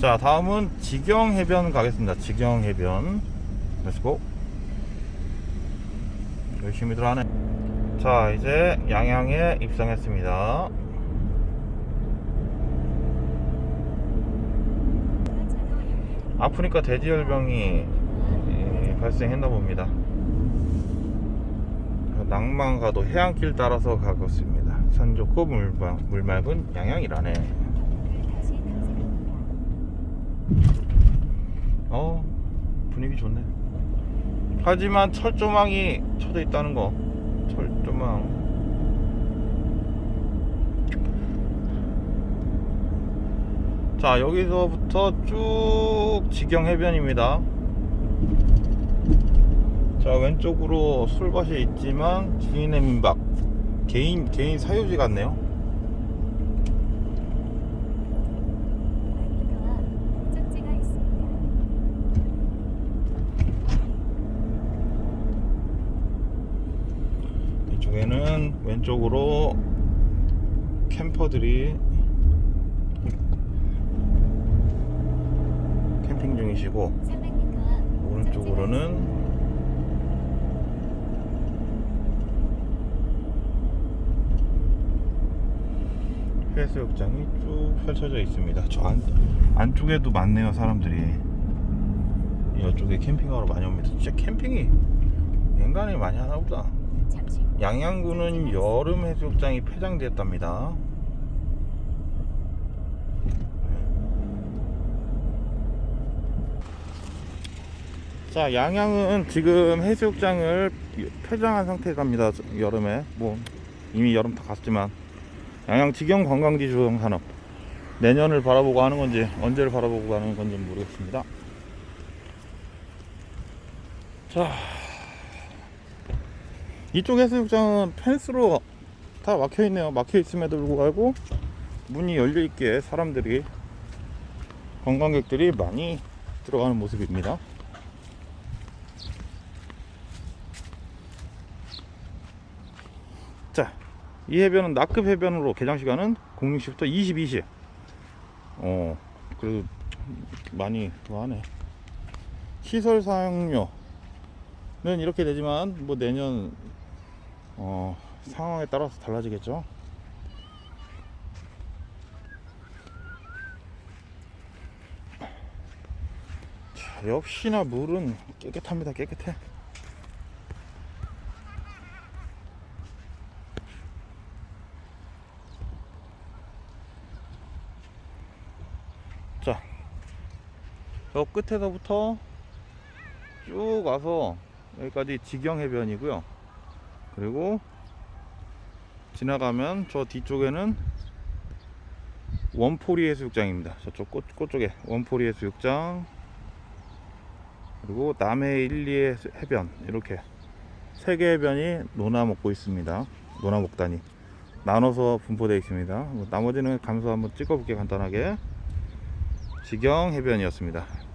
자 다음은 지경 해변 가겠습니다. 지경 해변. 렛츠고 열심히들 하네. 자 이제 양양에 입성했습니다. 아프니까 돼지열병이 예, 발생했나 봅니다. 낭만가도 해안길 따라서 가고 있습니다. 산 좋고 물 맑은 양양이라네 어 분위기 좋네. 하지만 철조망이 쳐져 있다는 거. 철조망. 자 여기서부터 쭉 지경 해변입니다. 자 왼쪽으로 술밭이 있지만 주인의 민박. 개인 개인 사유지 같네요 목적지가 있습니다. 이쪽에는 왼쪽으로 캠퍼들이 캠핑 중이시고 300m 오른쪽으로는 해수욕장이 쭉 펼쳐져 있습니다. 저 안, 안쪽에도 많네요, 사람들이. 이쪽에 캠핑하러 많이 옵니다. 진짜 캠핑이 인간이 많이 하나 보다. 양양구는 여름 해수욕장이 폐장됐답니다. 자, 양양은 지금 해수욕장을 폐장한 상태랍니다. 여름에 뭐 이미 여름 다 갔지만 양양 직영 관광지 조성 산업 내년을 바라보고 하는 건지 언제를 바라보고 하는 건지 모르겠습니다. 자, 이쪽 해수욕장은 펜스로 다 막혀 있네요. 막혀 있음에도 불구하고 문이 열려 있기에 사람들이 관광객들이 많이 들어가는 모습입니다. 자, 이 해변은 낙급 해변으로 개장 시간은 06시부터 22시. 어, 그래도 많이 하네. 시설 사용료는 이렇게 되지만 뭐 내년 어, 상황에 따라서 달라지겠죠. 자, 역시나 물은 깨끗합니다. 깨끗해. 자, 저 끝에서부터 쭉 와서 여기까지 지경해변이고요. 그리고 지나가면 저 뒤쪽에는 원포리 해수욕장입니다. 저쪽 꽃, 꽃 쪽에 원포리 해수욕장 그리고 남해 1, 2의 해변 이렇게 세 개 해변이 논아 먹고 있습니다. 논아 목단이 나눠서 분포되어 있습니다. 뭐 나머지는 감소 한번 찍어볼게요. 간단하게 지경 해변이었습니다. 끝.